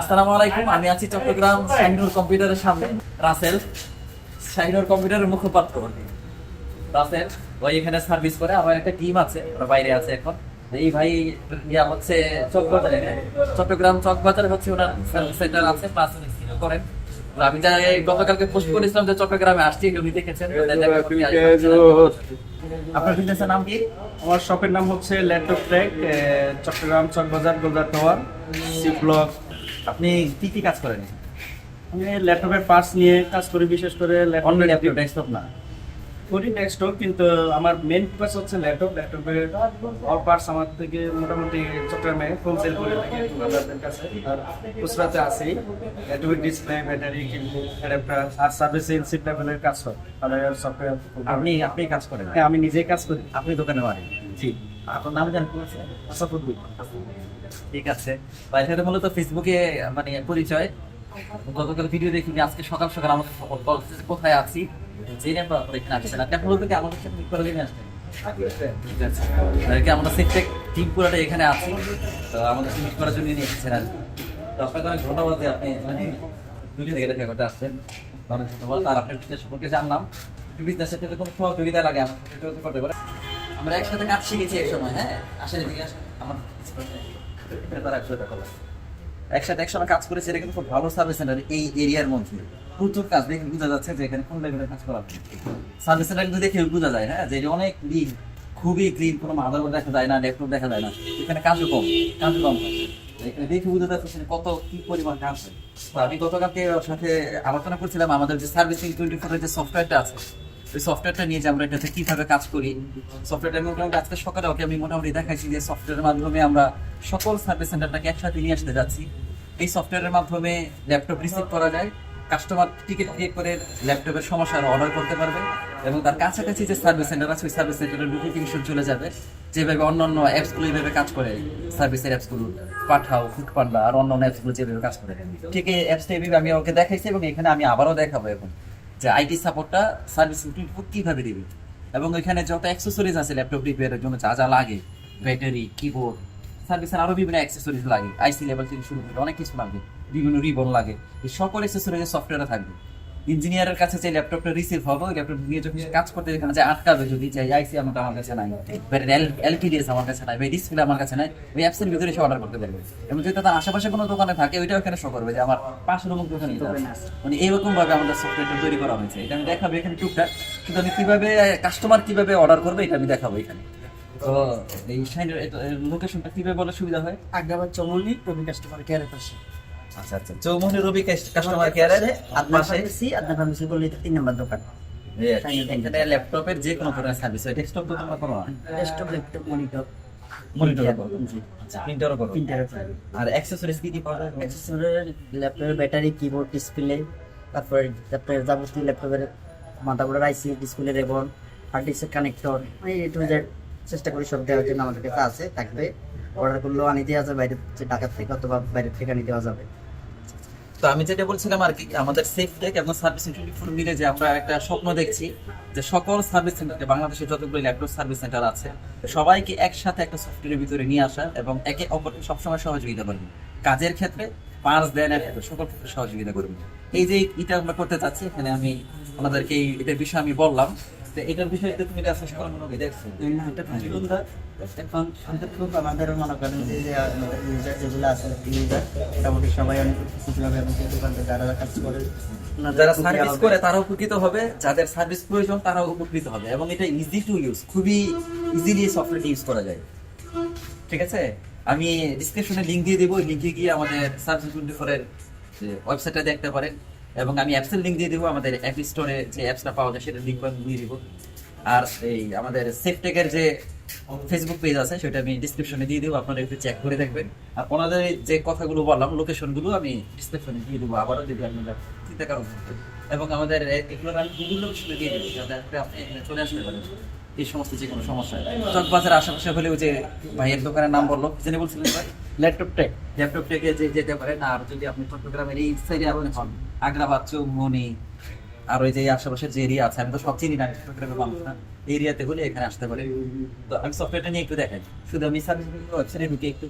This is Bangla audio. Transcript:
আসসালামু আলাইকুম, আমি আছি চট্টগ্রাম শাহিনুর কম্পিউটারের সামনে। রাসেল, শাহিনুর কম্পিউটারের মুখপাত্র। রাসেল ওই এখানে সার্ভিস করে আমার একটা টিম আছে, ওরা বাইরে আছে এখন। এই ভাই, ইয়া হচ্ছে চকবাজারে চট্টগ্রাম চকবাজারে হচ্ছে ওনার সেন্টার আছে প্লাস করেন। আমি যা গতকালকে পোস্ট করেছিলাম যে চট্টগ্রামে আসছি, উনি দেখেছেন আপনার বিজনেসের নাম কি? আমার শপের নাম হচ্ছে laptop track Chattogram Chawkbazar Goldar tower C block আপনি কি কি কাজ করেন? আমি ল্যাপটপের পার্টস নিয়ে কাজ করি বিশেষ করে অনলাইন ল্যাপটপ অ্যাপ ডেস্কটপ না? করি ডেস্কটপ কিন্তু আমার মেন ফোকাস হচ্ছে ল্যাপটপ। ল্যাপটপের অল পার্টস আমার থেকে মোটামুটি চট্টগ্রামে হোলসেল করে থাকি কাছে। আর খুচরাতে আছেই ল্যাপটপের ডিসপ্লে ব্যাটারি অ্যাডাপ্টার আর সার্ভিসিং সিট লেভেলের কাজ হয়। সফটওয়্যার আপনি আপনি কাজ করেন? হ্যাঁ আমি নিজেই কাজ করি। আপনি দোকানে মারেন জি। আপনার কি আছে? মানে আমাকে এখানে আমাদের ঠিক আছে। তো আমাদের মিট করার জন্য নিয়ে এসেছেন আর অনেক ধন্যবাদ আপনি মানে আসছেন। ধন্যবাদ। আর আপনার সম্পর্কে জানলাম। বিজনেসের ক্ষেত্রে কোনো সহযোগিতা লাগে আমার করতে আমরা একসাথে কাজ শিখেছি এক সময় হ্যাঁ? আমার তারা একসাথে কাজ করেছে, এটা কিন্তু খুব ভালো সার্ভিস সেন্টার এই এরিয়ার মধ্যে। প্রচুর কাজ দেখে বোঝা যাচ্ছে যে এখানে কোন কাজ করা সার্ভিস সেন্টার কিন্তু দেখে বোঝা যায় হ্যাঁ? যে অনেক খুবই ক্লিন কোনো মাদারবোর্ড দেখা যায় না ল্যাপটপ দেখা যায় না। এখানে কাজও কম কাজও কম। এখানে দেখে বোঝা যাচ্ছে কত কি পরিমাণ কাজ আমি গতকালকে সাথে আলোচনা করছিলাম, আমাদের যে সার্ভিসিং টোয়েন্টি ফোরের যে সফটওয়্যারটা আছে ওই সফটওয়্যারটা নিয়ে যে আমরা এটাতে কীভাবে কাজ করি সফটওয়্যারটা আমি মোটামুটি আজকে সকালে ওকে আমি মোটামুটি দেখাইছি যে সফটওয়্যারের মাধ্যমে আমরা সকল সার্ভিস সেন্টারটাকে একসাথে নিয়ে আসতে যাচ্ছি। এই সফটওয়্যারের মাধ্যমে ল্যাপটপ রিসিভ করা যায় কাস্টমার টিকিট করে ল্যাপটপের অর্ডার করতে পারবে এবং তার কাছাকাছি যে সার্ভিস সেন্টার আছে, ওই সার্ভিস সেন্টারের নোটিফিকেশন চলে যাবে। যেভাবে অন্য অন্যান্য অ্যাপসগুলো এইভাবে কাজ করে সার্ভিসের অ্যাপসগুলো পাঠাও ফুটপান্ডা আর অন্যান্য অ্যাপসগুলো যেভাবে কাজ করে। ঠিক এই অ্যাপসটা এইভাবে আমি ওকে দেখাইছি এবং এখানে আমি আবারও দেখাবো এখন। যে আইটি সাপোর্টটা সার্ভিস কীভাবে দেবে। এবং এখানে যত অ্যাক্সেসরিজ আছে ল্যাপটপ রিপেয়ারের জন্য যা যা লাগে ব্যাটারি কিবোর্ড সার্ভিসের আরও বিভিন্ন অ্যাক্সেসরিজ লাগে। আইসি লেভেল থেকে শুরু করে অনেক কিছু লাগে। বিভিন্ন রিবন লাগে। এই সকল অ্যাক্সেসরিজের সফটওয়্যারে থাকবে। ইঞ্জিনিয়ারের কাছে যে ল্যাপটপটা রিসিভ হবে, ওই ল্যাপটপ নিয়ে যখন কাজ করতে যেখানে যে আটকাবে যদি, যে আইসি আমার আমার কাছে নাই। এলপিডিএস আমার কাছে নাই বা ডিসপ্লে আমার কাছে নাই, ওই অ্যাপসের ভিতরে সে অর্ডার করতে পারবে। এবং যদি তার আশেপাশে কোনো দোকানে থাকে, ওইটাও এখানে শো করবে যে আমার পাশের অমুক দোকানে মানে এইরকম ভাবে আমাদের সফটওয়্যারটা তৈরি করা হয়েছে। এটা আমি দেখাবো এখানে টুকটাক। কিন্তু আমি কীভাবে কাস্টমার কীভাবে অর্ডার করবে, এটা আমি দেখাবো এখানে। তো এই লোকেশনটা কীভাবে বলে সুবিধা হয়? আগ্রাবাদ চমনি প্রবীণ কাস্টমার কেয়ারের পাশে। আচ্ছা আচ্ছা। চৌমনি রবি কাস্টমার কেয়ারের আপনার পাশে ফার্মেসি আপনার ফার্মেসি বললে তিন নম্বর দোকান। এখানে ল্যাপটপের যে কোনো ধরনের সার্ভিস হয়। ডেস্কটপ তো তোমরা করো ডেস্কটপ ল্যাপটপ মনিটর মনিটর করো। জি। করো। প্রিন্টার আর অ্যাক্সেসরিজ কি কি পাওয়া যায়? অ্যাক্সেসরির ল্যাপটপের ব্যাটারি কিবোর্ড ডিসপ্লে তারপরে তারপরে যাবতীয় ল্যাপটপের মাদাবোর্ডের আইসি ডিসপ্লে রেবন হার্ড ডিস্কের কানেক্টর এই টু জেড চেষ্টা করি সব দেওয়ার জন্য আমাদের কাছে আছে থাকবে। অর্ডার করলেও আনি দেওয়া যাবে বাইরে ঢাকা থেকে অথবা বাইরে থেকে আনি দেওয়া যাবে। তো আমি যেটা বলছিলাম আর কি, আমাদের সেফ টেক এবং সার্ভিস ফোর মিলে যে আমরা একটা স্বপ্ন দেখছি যে সকল সার্ভিস সেন্টারে বাংলাদেশে যতগুলো ল্যাপটপ সার্ভিস সেন্টার আছে, সবাইকে একসাথে একটা সফটওয়্যারের ভিতরে নিয়ে আসা এবং একে অপরকে সবসময় সহযোগিতা করবে কাজের ক্ষেত্রে, পাঁচ দেনের ক্ষেত্রে, সকল ক্ষেত্রে সহযোগিতা করবে এই যে এটা আমরা করতে চাচ্ছি, এখানে আমি আমাদেরকে এই এটার বিষয়ে আমি বললাম। তো এটার বিষয়ে তুমি আসলে সকল মনে দেখছ। না, এটা খুবই এখন আমাদের খুব আমাদের মনে করেন যে যে যেগুলো আছে user, মোটামুটি সবাই অনেক উপকৃত হবে এবং সেই যারা কাজ করে যারা সার্ভিস করে তারা উপকৃত হবে। যাদের সার্ভিস প্রয়োজন তারাও উপকৃত হবে এবং এটা ইজি টু ইউজ খুবই ইজিলি সফটওয়্যারটি ইউজ করা যায়। ঠিক আছে? আমি ডিসক্রিপশনে লিংক দিয়ে দেবো। লিংকে গিয়ে আমাদের সার্ভিস টোয়েন্টি ফোরের ওয়েবসাইটটা দেখতে পারেন। এবং আমি অ্যাপসের লিংক দিয়ে দেবো, আমাদের অ্যাপ স্টোরে যে অ্যাপসটা পাওয়া যায় সেটা লিংক আমি দিয়ে দেবো। আর এই আমাদের সেফটেকের যে ফেসবুক পেজ আছে, সেটা আমি ডিসক্রিপশনে দিয়ে দেবো, আপনারা একটু চেক করে দেখবেন। আর ওনাদের যে কথাগুলো বললাম লোকেশনগুলো আমি ডিসক্রিপশনে দিয়ে দেবো, আবারও দেবো আপনারা চিন্তা কারণ এবং আমাদের এগুলো আমি গুগল লোকেশনে দিয়ে দেবো, যাতে আপনি চলে আসতে পারেন। এই সমস্ত যে কোনো সমস্যা। চকবাজার আশেপাশে হলেও যে ভাইয়ের দোকানের নাম বলল জেনে বলছিলেন ভাই? ল্যাপটপ ট্র্যাক ল্যাপটপ থেকে যে যেতে পারেন আর যদি আপনি চট্টগ্রামের এই সাইডে আপনি হন আগ্রাবাদ চৌমনি আর ওই যে আশেপাশের যে এরিয়া আছে আমি তো সব চিনি না চট্টগ্রামের মানুষ না। এরিয়াতে হলে এখানে আসতে পারে। তো আমি সফটওয়্যারটা নিয়ে একটু দেখাই। শুধু আমি সার্ভিস ওয়েবসাইটে ঢুকে একটু